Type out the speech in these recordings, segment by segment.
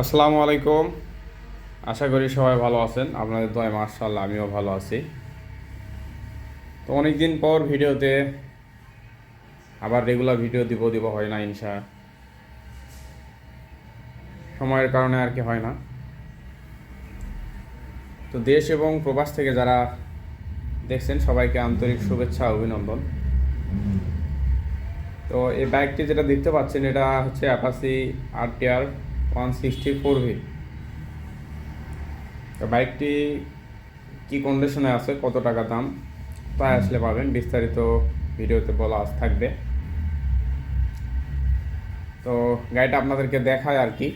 আসসালামু আলাইকুম। আশা করি সবাই ভালো আছেন। আপনাদের দয় মার্শাল্লাহ আমিও ভালো আছি। তো অনেক দিন পর ভিডিওতে আবার রেগুলার ভিডিও দিব দিব হয় না ইনশা। সময়ের কারণে আর কি হয় না। তো দেশ এবং প্রবাস থেকে যারা দেখছেন, সবাইকে আন্তরিক শুভেচ্ছা, অভিনন্দন। তো এই বাইকটি যেটা দেখতে পাচ্ছেন, এটা হচ্ছে Apache R TR one sixty four V তো বাইকটি কি কন্ডিশনে আছে কত টাকা দাম তাই আসলে পাবেন বিস্তারিত ভিডিওতে বলা আজ থাকবে। তো গাড়িটা আপনাদেরকে দেখায় আর কি।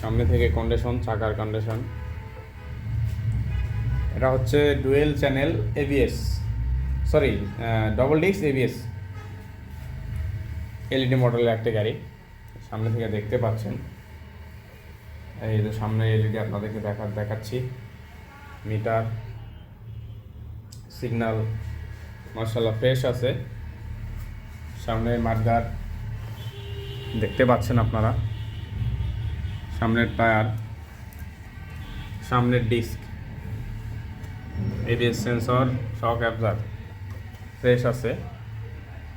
সামনে থেকে কন্ডিশন চাকার কন্ডিশন এটা হচ্ছে dual channel ABS sorry double disc ABS LED মডেলের একটা গাড়ি। সামনে থেকে দেখতে পাচ্ছেন। এই যে সামনে এলইডি আপনাদেরকে দেখা, দেখাচ্ছি। মিটার সিগন্যাল মার্শাল্লাহ ফ্রেশ আছে। সামনে মাঠগার দেখতে পাচ্ছেন আপনারা। সামনের টায়ার, সামনের disc, ABS sensor shock absorber fresh আছে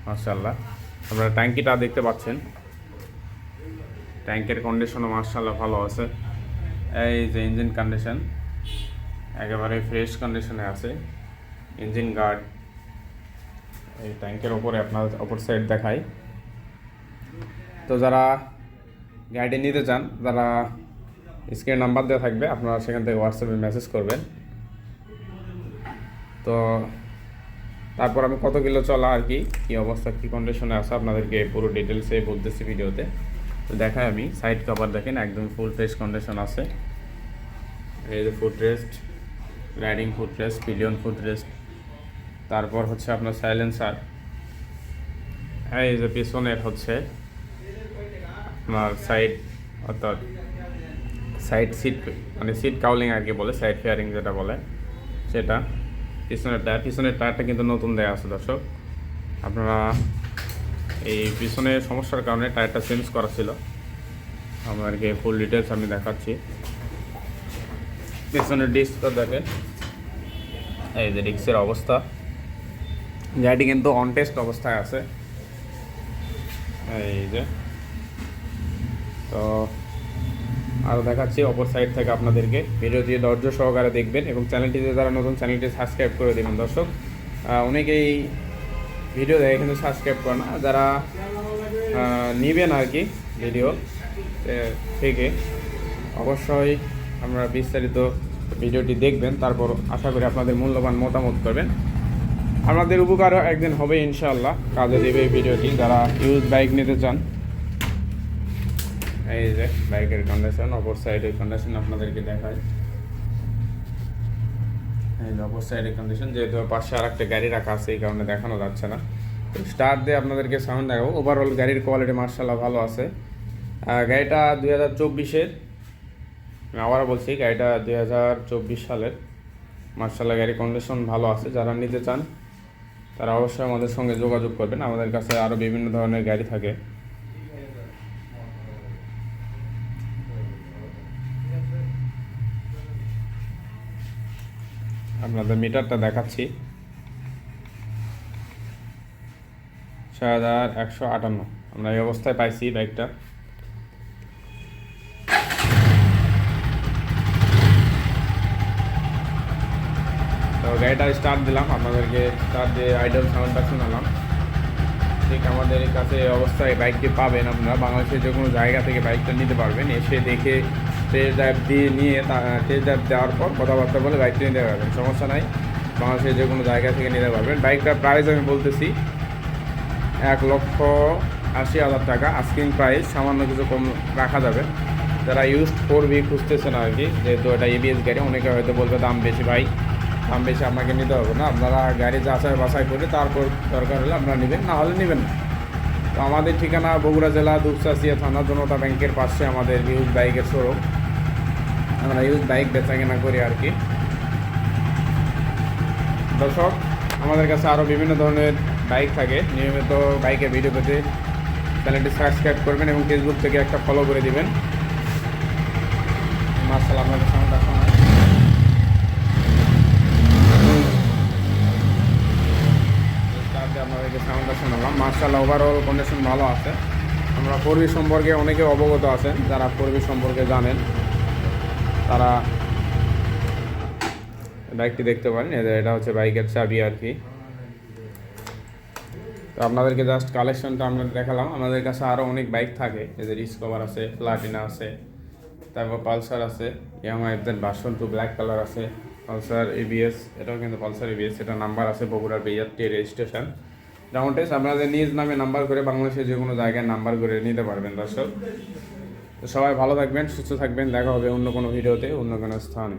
মার্শাল্লাহ আপনারা ট্যাঙ্কিটা দেখতে পাচ্ছেন। ট্যাঙ্কের কন্ডিশনও মার্শাল্লাহ ভালো আছে। এই যে ইঞ্জিন কন্ডিশন একেবারে ফ্রেশ কন্ডিশনে আছে। ইঞ্জিন গার্ড এই ট্যাঙ্কের ওপরে আপনার অপর সাইড দেখাই। তো যারা গাড়ি নিতে চান, যারা স্ক্রিন নাম্বার দেওয়া থাকবে, আপনারা সেখান থেকে হোয়াটসঅ্যাপে মেসেজ করবেন। তো তারপর আমি কত কিলো চলা আর কি, কী অবস্থা, কী কন্ডিশনে আছে, আপনাদেরকে পুরো ডিটেলসে বলতেছি ভিডিওতে তো দেখাই আমি। সাইড কভার দেখেন, একদম ফুল ফ্রেশ কন্ডিশন আছে। এই যে foot rest riding foot rest pillion foot rest তারপর হচ্ছে আপনার সাইলেন্সার এই যে পিছনের হচ্ছে আপনার সাইড অর্থাৎ সাইড সিট মানে সিট কাউলিং আর কি বলে সাইড ফেয়ারিং যেটা বলে, সেটা। পিছনের টায়ার পিছনের টায়ারটা কিন্তু নতুন দেওয়া আছে, দর্শক। আপনারা এই পিছনে সমস্যার কারণে টায়ারটা চেঞ্জ করা ছিল। আমাদেরকে ফুল ডিটেলস আমি দেখাচ্ছি। পিছনের ডিস্কটা দেখেন। এই যে ডিস্কের অবস্থা। গাড়িটি কিন্তু অন টেস্ট অবস্থায় আছে। এই যে। তো আরও দেখাচ্ছি অপর সাইড থেকে আপনাদেরকে। ভিডিও দিয়ে ধৈর্য সহকারে দেখবেন এবং চ্যানেলটিতে যারা নতুন চ্যানেলটি সাবস্ক্রাইব করে দেবেন। দর্শক অনেকেই ভিডিও দেখে কিন্তু সাবস্ক্রাইব করে না। যারা নিবেন আর কি ভিডিও থেকে, অবশ্যই আমরা বিস্তারিত ভিডিওটি দেখবেন। তারপর আশা করি আপনাদের মূল্যবান মতামত করবেন। আপনাদের উপকারও একদিন হবে ইনশাল্লাহ কাজে দেবে এই ভিডিওটি। যারা ইউজ বাইক নিতে চান, এই যে বাইকের কন্ডিশন অপর সাইডের কন্ডিশন আপনাদেরকে দেখায় এই যে কন্ডিশন যেহেতু পাশে আর একটা গাড়ি রাখা আছে, এই কারণে দেখানো যাচ্ছে না। তো স্টার্ট দিয়ে আপনাদেরকে সাউন্ড দেখাবো। ওভারঅল গাড়ির কোয়ালিটি মার্শাল্লাহ ভালো আছে। গাড়িটা দুই হাজার চব্বিশের আবারও বলছি, গাড়িটা দুই হাজার চব্বিশ সালের। মার্শাল্লাহ গাড়ির কন্ডিশন ভালো আছে। যারা নিতে চান, তারা অবশ্যই আমাদের সঙ্গে যোগাযোগ করবেন। আমাদের কাছে আরও বিভিন্ন ধরনের গাড়ি থাকে। আপনাদের মিটারটা দেখাচ্ছি। ছয় হাজার একশো আটান্ন। আমরা এই অবস্থায় পাইছি বাইকটা। তো গাড়িটা স্টার্ট দিলাম। আপনাদেরকে স্টার্ট দিয়ে আইডল সাউন্ডটা শোনালাম। ঠিক আমাদের কাছে অবস্থায় বাইকটি পাবেন আপনারা। বাংলাদেশের যে কোনো জায়গা থেকে বাইকটা নিতে পারবেন। এসে দেখে টেস্ট ড্রাইভ দিয়ে নিয়ে টেস্ট ড্রাইভ দেওয়ার পর কথাবার্তা বলে বাইকটা নিতে পারবেন, সমস্যা নাই। বাংলাদেশের যে কোনো জায়গা থেকে নিতে পারবেন। বাইকটার প্রাইস আমি বলতেছি, এক লক্ষ আশি হাজার টাকা। আস্কিং প্রাইস সামান্য কিছু কম রাখা যাবে। যারা ইউজ ফোর বি খুঁজতেছেন আর কি যেহেতু এটা এবিএস গাড়ি, অনেকে হয়তো বলবে দাম বেশি ভাই, দাম বেশি আপনাকে নিতে হবে না। আপনারা গাড়ি যাচাই বাছাই করে তারপর দরকার হলে আপনারা নেবেন, না হলে নেবেন তো আমাদের ঠিকানা বগুড়া জেলা দুপচাচিয়া থানা, জনতা ব্যাংকের পাশে আমাদের ইউজ বাইকের শোরুম আমরা ইউজ বাইক বেচা কেনা করি আর কি। দর্শক, আমাদের কাছে আরও বিভিন্ন ধরনের বাইক থাকে। নিয়মিত বাইকের ভিডিও পেতে চ্যানেলটি সাবস্ক্রাইব করবেন এবং ফেসবুক থেকে একটা ফলো করে দিবেন। মার্শাল আপনাদের সাউন্ডটা শোনায় আপনাদেরকে সাউন্ডটা শোনালাম। মার্শাল ওভারঅল কন্ডিশন ভালো আছে। আমরা পূর্বী সম্পর্কে অনেকে অবগত আছেন, যারা পূর্বী সম্পর্কে জানেন। তারা বাইকটি দেখতে পারেন। যে এটা হচ্ছে বাইকের চাবি আর কি। তো আপনাদেরকে জাস্ট কালেকশনটা আমরা দেখালাম। আমাদের কাছে আরও অনেক বাইক থাকে। এদের ডিসকভার আছে প্লাটিনা আছে, তারপর পালসার আছে Yamaha FZ version two black colour আছে পালসার এবিএস এটাও কিন্তু পালসার এবিএস এটা নাম্বার আছে বগুড়ার বেয়ারটি রেজিস্ট্রেশন যেমন টেস্ট আপনাদের নিজ নামে নাম্বার করে বাংলাদেশের যে কোনো জায়গায় নাম্বার করে নিতে পারবেন, দর্শক। সবাই ভালো থাকবেন সুস্থ থাকবেন দেখা হবে অন্য কোনো ভিডিওতে অন্য কোনো স্থানে।